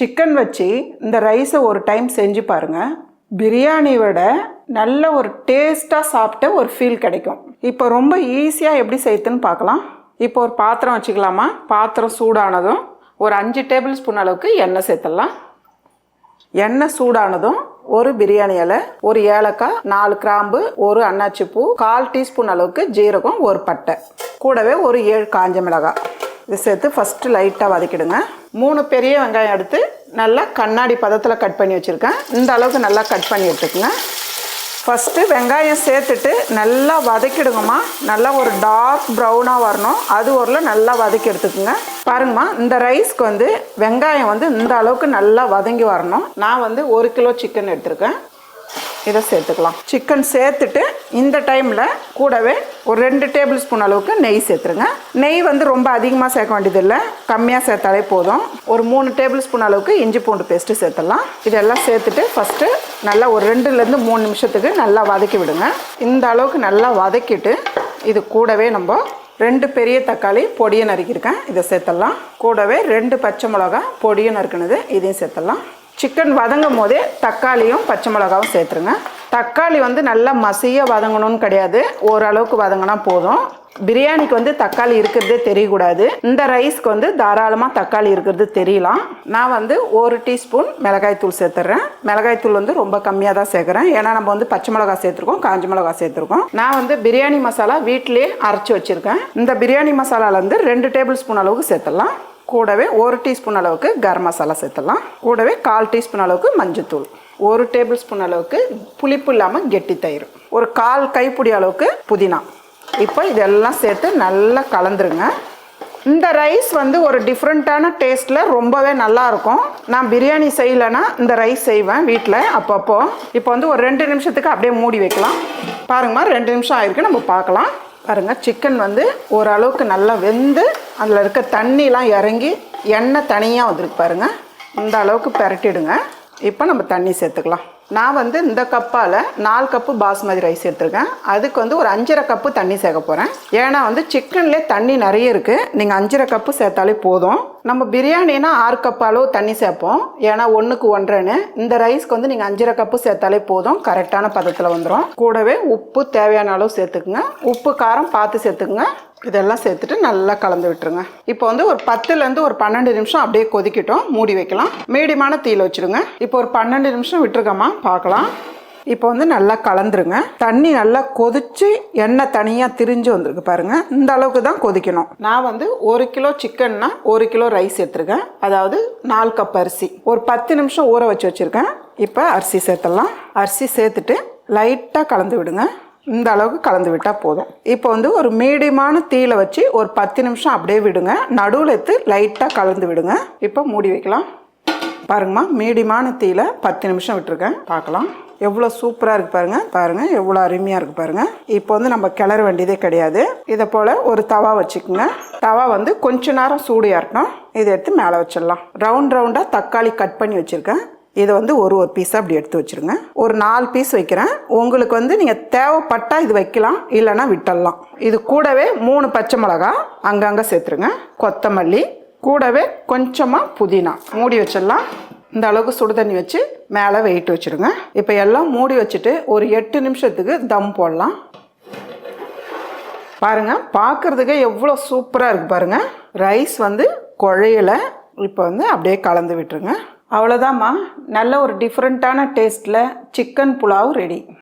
Chicken வச்சு இந்த ரைஸை ஒரு டைம் செஞ்சு பாருங்கள் பிரியாணி விட நல்ல ஒரு டேஸ்ட்டாக சாப்பிட்ட ஒரு ஃபீல் கிடைக்கும். இப்போ ரொம்ப ஈஸியாக எப்படி செய்யுதுன்னு பார்க்கலாம். இப்போ ஒரு பாத்திரம் வச்சுக்கலாமா? பாத்திரம் சூடானதும் ஒரு அஞ்சு டேபிள் ஸ்பூன் அளவுக்கு எண்ணெய் சேர்த்துடலாம். எண்ணெய் சூடானதும் ஒரு பிரியாணி இலை ஒரு ஏலக்காய் நாலு கிராம்பு ஒரு அன்னாச்சி பூ கால் டீஸ்பூன் அளவுக்கு ஜீரகம் ஒரு பட்டை. கூடவே ஒரு ஏழு காஞ்ச மிளகாய். இது சேர்த்து ஃபஸ்ட்டு லைட்டாக வதக்கிடுங்க. மூணு பெரிய வெங்காயம் எடுத்து நல்லா கண்ணாடி பதத்தில் கட் பண்ணி வச்சுருக்கேன். இந்த அளவுக்கு நல்லா கட் பண்ணி எடுத்துக்கோங்க. ஃபஸ்ட்டு வெங்காயம் சேர்த்துட்டு நல்லா வதக்கிடுங்கம்மா. நல்லா ஒரு டார்க் ப்ரௌனாக வரணும். அது ஒரு நல்லா வதக்கி எடுத்துக்கோங்க. பாருங்கம்மா இந்த ரைஸ்க்கு வந்து வெங்காயம் வந்து இந்த அளவுக்கு நல்லா வதங்கி வரணும். நான் வந்து ஒரு கிலோ சிக்கன் எடுத்திருக்கேன். இதை சேர்த்துக்கலாம். சிக்கன் சேர்த்துட்டு இந்த டைமில் கூடவே ஒரு ரெண்டு டேபிள் ஸ்பூன் அளவுக்கு நெய் சேர்த்துருங்க. நெய் வந்து ரொம்ப அதிகமாக சேர்க்க வேண்டியதில்லை. கம்மியாக சேர்த்தாலே போதும். ஒரு மூணு டேபிள் ஸ்பூன் அளவுக்கு இஞ்சி பூண்டு பேஸ்ட்டு சேர்த்துடலாம். இதெல்லாம் சேர்த்துட்டு ஃபஸ்ட்டு நல்லா ஒரு ரெண்டுலேருந்து மூணு நிமிஷத்துக்கு நல்லா வதக்கி விடுங்க. இந்த அளவுக்கு நல்லா வதக்கிட்டு இது கூடவே நம்ம ரெண்டு பெரிய தக்காளி பொடியை நறுக்கியிருக்கேன். இதை சேர்த்துடலாம். கூடவே ரெண்டு பச்சை மிளகா பொடியை நறுக்கினது. இதையும் சேர்த்துடலாம். சிக்கன் வதங்கும் போதே தக்காளியும் பச்சை மிளகாவும் சேர்த்துருங்க. தக்காளி வந்து நல்லா மசியாக வதங்கணும்னு கிடையாது. ஓரளவுக்கு வதங்கினா போதும். பிரியாணிக்கு வந்து தக்காளி இருக்கிறதே தெரியக்கூடாது. இந்த ரைஸ்க்கு வந்து தாராளமாக தக்காளி இருக்கிறது தெரியலாம். நான் வந்து ஒரு டீஸ்பூன் மிளகாய்த்தூள் சேர்த்துட்றேன் மிளகாய்த்தூள் வந்து ரொம்ப கம்மியாக தான் சேர்க்குறேன். ஏன்னா நம்ம வந்து பச்சை மிளகா சேர்த்துருக்கோம் காஞ்ச மிளகா சேர்த்துருக்கோம். நான் வந்து பிரியாணி மசாலா வீட்டிலேயே அரைச்சி வச்சுருக்கேன். இந்த பிரியாணி மசாலாலேருந்து ரெண்டு டேபிள் ஸ்பூன் அளவுக்கு சேர்த்துடலாம். கூடவே ஒரு டீஸ்பூன் அளவுக்கு கரம் மசாலா சேர்த்துடலாம். கூடவே கால் டீஸ்பூன் அளவுக்கு மஞ்சத்தூள் ஒரு டேபிள் ஸ்பூன் அளவுக்கு புளிப்பு இல்லாமல் கெட்டி தயிர். ஒரு கால் கைப்பிடி அளவுக்கு புதினா. இப்போ இதெல்லாம் சேர்த்து நல்லா கலந்துருங்க. இந்த ரைஸ் வந்து ஒரு டிஃப்ரெண்ட்டான டேஸ்ட்டில் ரொம்பவே நல்லாயிருக்கும் நான் பிரியாணி செய்யலைன்னா இந்த ரைஸ் செய்வேன் வீட்டில் அப்பப்போ. இப்போ வந்து ஒரு ரெண்டு நிமிஷத்துக்கு அப்படியே மூடி வைக்கலாம். பாருங்கம்மா ரெண்டு நிமிஷம் ஆயிருக்கு நம்ம பார்க்கலாம். பாருங்கள் சிக்கன் வந்து ஓரளவுக்கு நல்லா வெந்து அதில் இருக்க தண்ணிலாம் இறங்கி எண்ணெய் தனியாக வந்துருக்கு பாருங்கள் இந்த அளவுக்கு பரட்டிடுங்க. இப்போ நம்ம தண்ணி சேர்த்துக்கலாம். நான் வந்து இந்த கப்பால் நாலு கப்பு பாஸ்மதி ரைஸ் எடுத்துருக்கேன். அதுக்கு வந்து ஒரு அஞ்சரை கப்பு தண்ணி சேர்க்க போகிறேன் ஏன்னா வந்து சிக்கன்லேயே தண்ணி நிறைய இருக்குது நீங்கள் அஞ்சரை கப்பு சேர்த்தாலே போதும். நம்ம பிரியாணினா ஆறு கப் அளவு தண்ணி சேர்ப்போம். ஏன்னா ஒன்றுக்கு ஒன்றரைன்னு இந்த ரைஸ்க்கு வந்து நீங்கள் அஞ்சரை கப்பு சேர்த்தாலே போதும். கரெக்டான பதத்தில் வந்துடும் கூடவே உப்பு தேவையான அளவு சேர்த்துக்குங்க. உப்பு காரம் பார்த்து சேர்த்துக்குங்க. இதெல்லாம் சேர்த்துட்டு நல்லா கலந்து விட்டுருங்க. இப்போ வந்து ஒரு பத்துலேருந்து ஒரு பன்னெண்டு நிமிஷம் அப்படியே கொதிக்கட்டும். மூடி வைக்கலாம். மீடியமான தீயில் வச்சுருங்க. இப்போ ஒரு பன்னெண்டு நிமிஷம் விட்டுருக்கோமா பார்க்கலாம். இப்போ வந்து நல்லா கலந்துருங்க. தண்ணி நல்லா கொதிச்சு எண்ணெய் தனியாக திரிஞ்சு வந்திருக்கு பாருங்க. இந்த அளவுக்கு தான் கொதிக்கணும். நான் வந்து ஒரு கிலோ சிக்கன்னா ஒரு கிலோ ரைஸ் எடுத்துருக்கேன். அதாவது நாலு கப் அரிசி. ஒரு பத்து நிமிஷம் ஊற வச்சு வச்சுருக்கேன். இப்போ அரிசி சேர்த்துடலாம். அரிசி சேர்த்துட்டு லைட்டாக கலந்து விடுங்க. இந்த அளவுக்கு கலந்து விட்டால் போதும். இப்போ வந்து ஒரு மீடியமான தீயில வச்சு ஒரு பத்து நிமிஷம் அப்படியே விடுங்க. நடுவில் எடுத்து லைட்டாக கலந்து விடுங்க. இப்போ மூடி வைக்கலாம். பாருங்கம்மா மீடியமான தீயில பத்து நிமிஷம் விட்டுருக்கேன். பார்க்கலாம். எவ்வளோ சூப்பராக இருக்குது பாருங்கள் பாருங்கள் எவ்வளோ அருமையாக இருக்குது பாருங்கள் இப்போ வந்து நம்ம கிளற வேண்டியதே கிடையாது. இதை போல் ஒரு தவா வச்சுக்கோங்க. தவா வந்து கொஞ்ச நேரம் சூடு ஏறணும் இதை எடுத்து மேலே வச்சிடலாம். ரவுண்ட் ரவுண்டாக தக்காளி கட் பண்ணி வச்சுருக்கேன். இதை வந்து ஒரு ஒரு பீஸாக அப்படி எடுத்து வச்சுருங்க. ஒரு நாலு பீஸ் வைக்கிறேன். உங்களுக்கு வந்து நீங்கள் தேவைப்பட்டால் இது வைக்கலாம் இல்லைன்னா விட்டுடலாம். இது கூடவே மூணு பச்சை மிளகா அங்கங்கே சேர்த்துருங்க. கொத்தமல்லி கூடவே கொஞ்சமாக புதினா. மூடி வச்சிடலாம். இந்த அளவுக்கு சுடு தண்ணி வச்சு மேலே வெயிட் வச்சுருங்க. இப்போ எல்லாம் மூடி வச்சுட்டு ஒரு எட்டு நிமிஷத்துக்கு தம் போடலாம். பாருங்கள் பார்க்குறதுக்கே எவ்வளோ சூப்பராக இருக்குது பாருங்க. ரைஸ் வந்து குழையில இப்போ வந்து அப்படியே கலந்து விட்டுருங்க. அவ்வளோதாம்மா நல்ல ஒரு டிஃப்ரெண்ட்டான டேஸ்ட்டில் சிக்கன் புலாவ் ரெடி